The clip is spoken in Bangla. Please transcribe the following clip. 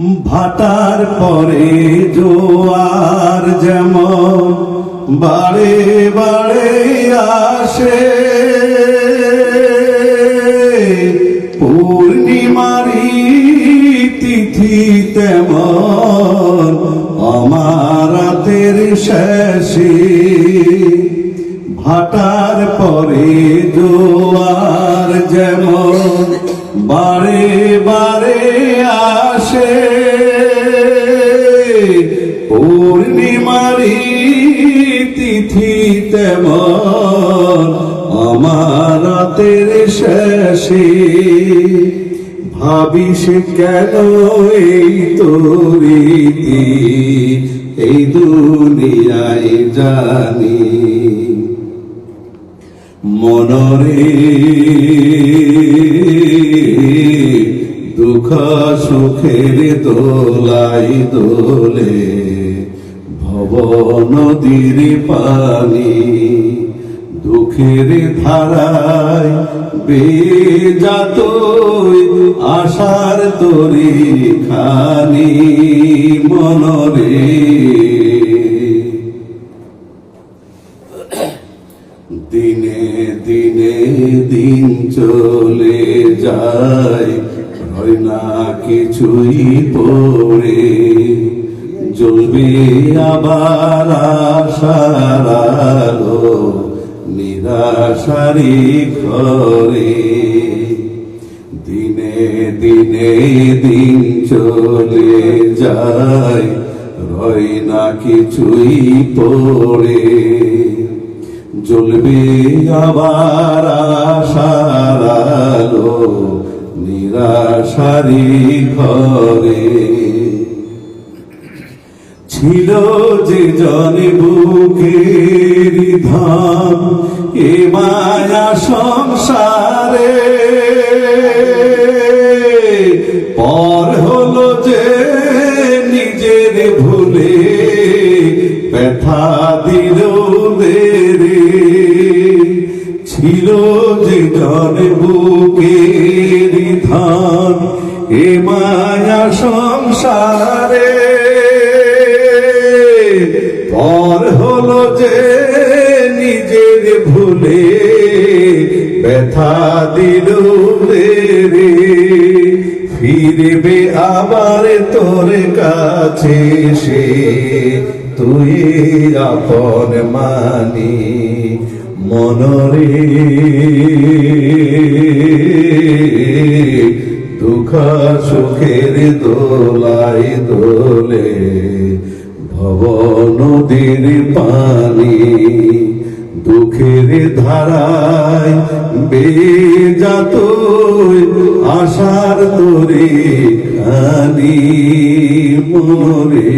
ভাটার পরে জোয়ার যেমন বাড়ে বাড়ে আসে। পূর্ণিমারি তিথি তেমন আমারাতের শেষে ভাটার পরে জোয়ার যেমন বারে বারে পূর্ণিমারি তিথি তেমন, আমার রাতের শেষে। ভাবিস কেন এই তোরীতি এই দুনিয়ায় জানি। মনরে দুঃখ সুখের দোলাই দোলে। নদীর পানি দুঃখের ধারায় বেজাত আশার তরি খানি মনরে। দিনে দিনে দিন চলে যায়, হয় না কিছুই পড়ে। জ্বলবে আবার আশার নিরাশারি ঘরে। দিনে দিনে দিন চলে যায়, রয় না কিছুই পড়ে। জ্বলবে আবার আশার নিরাশারি ঘরে। ছিল যে জনে বুকের ধাম, এ মায়া সংসারে। পর হলো যে নিজের ভুলে ব্যথা দিল রে ছিল যে জন বুকের ধান এ মায়া সংসারে। ব্যথা দিল রে ফিরবে আবার তোর কাছে সে তুই আপন মানি, মনরে। দুঃখ সুখের দোলাই দোলে ভব নদীর পানি। দুঃখের ধারায় বেজাত আশার তোরে আনি মরে